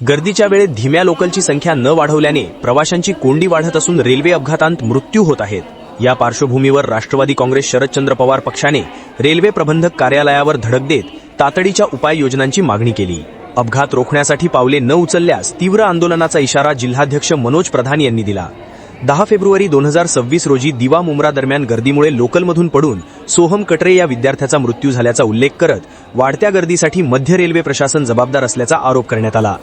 गर्दीच्या वेळेत धीम्या लोकलची संख्या न वाढवल्याने प्रवाशांची कोंडी वाढत असून रेल्वे अपघातांत मृत्यू होत आहेत. या पार्श्वभूमीवर राष्ट्रवादी काँग्रेस शरदचंद्र पवार पक्षाने रेल्वे प्रबंधक कार्यालयावर धडक देत तातडीच्या उपाययोजनांची मागणी केली. अपघात रोखण्यासाठी पावले न उचलल्यास तीव्र आंदोलनाचा इशारा जिल्हाध्यक्ष मनोज प्रधान यांनी दिला. दहा फेब्रुवारी दोन हजार सव्वीस रोजी दिवा मुंब्रा दरम्यान गर्दीमुळे लोकलमधून पडून सोहम कटरे या विद्यार्थ्याचा मृत्यू झाल्याचा उल्लेख करत वाढत्या गर्दीसाठी मध्य रेल्वे प्रशासन जबाबदार असल्याचा आरोप करण्यात आला.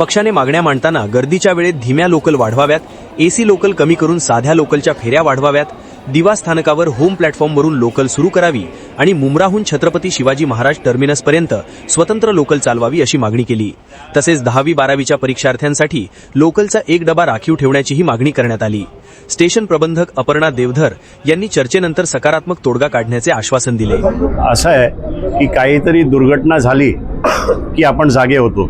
पक्षाने मागण्या मांडताना गर्दीच्या वेळेत धीम्या लोकल वाढवाव्यात एसी लोकल कमी करून साध्या लोकलच्या फेऱ्या वाढवाव्यात दिवा स्थानकावर होम प्लॅटफॉर्मवरून लोकल सुरू करावी आणि मुंब्राहून छत्रपती शिवाजी महाराज टर्मिनसपर्यंत स्वतंत्र लोकल चालवावी अशी मागणी केली. तसेच दहावी बारावीच्या परीक्षार्थ्यांसाठी लोकलचा एक डबा राखीव ठेवण्याचीही मागणी करण्यात आली. स्टेशन प्रबंधक अपर्णा देवधर यांनी चर्चेनंतर सकारात्मक तोडगा काढण्याचे आश्वासन दिले. असं आहे की काहीतरी दुर्घटना झाली की आपण जागे होतो.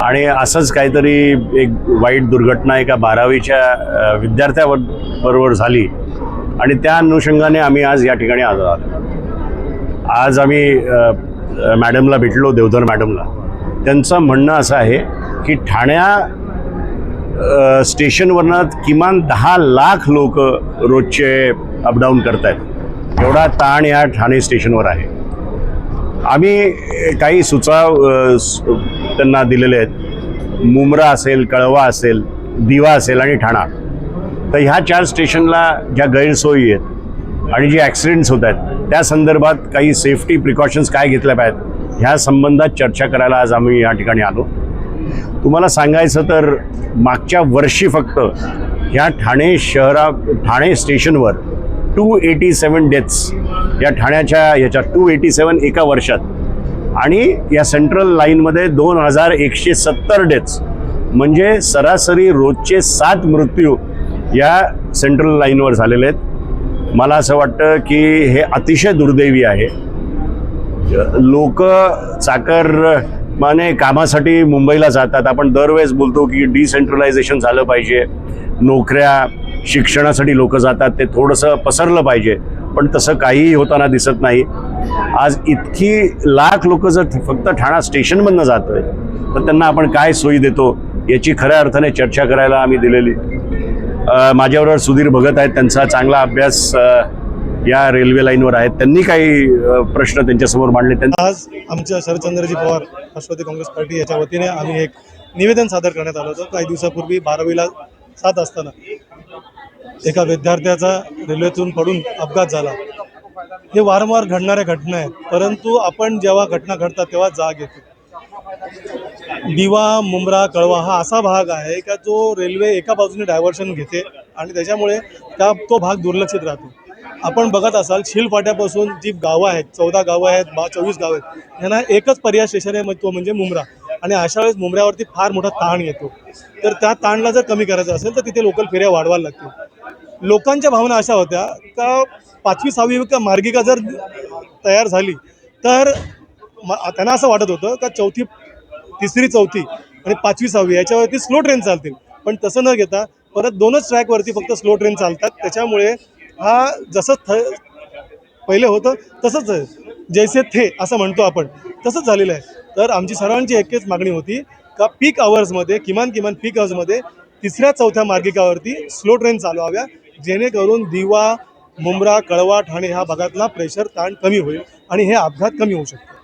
आणि असंच काहीतरी एक वाईट दुर्घटना एका बारावीच्या विद्यार्थ्याबरोबर बरोबर झाली. आणि त्या अनुषंगाने आम्ही आज या ठिकाणी आलो आहोत. आज आम्ही मॅडमला भेटलो देवधर मॅडमला. त्यांचं म्हणणं असं आहे की ठाण्या स्टेशनवरनं किमान दहा लाख लोक रोजचे अपडाऊन करत आहेत एवढा ताण या ठाणे स्टेशनवर आहे. आम्ही काही सुचाव त्यांना दिलेले आहेत. मुंब्रा असेल कळवा असेल दिवा असेल आणि ठाणा. तर ह्या चार स्टेशनला ज्या गैरसोयी आहेत आणि जे ॲक्सिडेंट्स होत आहेत त्या संदर्भात काही सेफ्टी प्रिकॉशन्स काय घेतल्या पाहिजेत ह्या संबंधात चर्चा करायला आज आम्ही या ठिकाणी आलो. तुम्हाला सांगायचं तर मागच्या वर्षी फक्त ह्या ठाणे शहरा ठाणे स्टेशनवर टू एटी सेवन डेथ्स या ठाण्याच्या ह्याच्या टू एटी सेवन एका वर्षात. आणि या सेंट्रल लाईनमध्ये दोन हजार एकशे सत्तर डेथ्स म्हणजे सरासरी रोजचे सात मृत्यू या सेंट्रल लाईनवर झालेले आहेत. मला असं वाटतं की हे अतिशय दुर्दैवी आहे. लोक चाकर माने कामासाठी मुंबईला जातात. आपण दरवेळेस बोलतो की डिसेंट्रलायझेशन झालं पाहिजे. नोकऱ्या शिक्षणासाठी लोक जातात ते थोडंसं पसरलं पाहिजे. पण तसं काहीही होताना दिसत नाही. आज इतकी लाख लोक जर फक्त ठाणा स्टेशनमधनं जातोय तर त्यांना आपण काय सोयी देतो याची खऱ्या अर्थाने चर्चा करायला आम्ही दिलेली. माझ्याबरोबर सुधीर भगत आहेत त्यांचा चांगला अभ्यास या रेल्वे लाईनवर आहेत. त्यांनी काही प्रश्न त्यांच्यासमोर मांडले. त्यांना आज आमच्या शरदचंद्रजी पवार राष्ट्रवादी काँग्रेस पार्टी याच्या वतीने आम्ही एक निवेदन सादर करण्यात आलं होतं. काही दिवसापूर्वी बारावीला सात असताना एका विद्यार्थ्याचा रेल्वेतून पडून अपघात झाला. हे वारंवार घडणाऱ्या घटना आहेत. परंतु आपण जेव्हा घटना घडतात तेव्हा जाग येते. दिवा मुंब्रा कळवा हा असा भाग आहे का जो रेल्वे एका बाजूने डायव्हर्शन घेते आणि त्याच्यामुळे त्या तो भाग दुर्लक्षित राहतो. आपण बघत असाल शिलफाट्यापासून जी गावं आहेत चौदा गावं आहेत बा चोवीस गावं आहेत यांना एकच पर्याय स्टेशन आहे तो म्हणजे मुंब्रा. आणि अशा वेळेस मुंबऱ्यावरती फार मोठा ताण येतो. तर त्या ताणला जर कमी करायचं असेल तर तिथे लोकल फेऱ्या वाढवायला लागतील. लोकांच्या भावना अशा होत्या का पाचवी सहावी का मार्गिका जर तयार झाली तर म- त्यांना असं वाटत होतं का चौथी तिसरी चौथी आणि पाचवी सहावी याच्यावरती स्लो ट्रेन चालतील. पण तसं न घेता परत दोनच ट्रॅकवरती फक्त स्लो ट्रेन चालतात. त्याच्यामुळे हा जसं थ पहिले होतं तसंच जैसे थे असं म्हणतो आपण. तसंच झालेलं आहे. तर आमची सर्वांची एकच मागणी होती का पीक आवर्समध्ये किमान किमान पीक आवर्समध्ये तिसऱ्या चौथ्या मार्गिकावरती स्लो ट्रेन चालवाव्या जेणेकरून दिवा मुंब्रा कळवा ठाणे ह्या भागातला प्रेशर ताण कमी होईल आणि हे अपघात कमी होऊ शकतात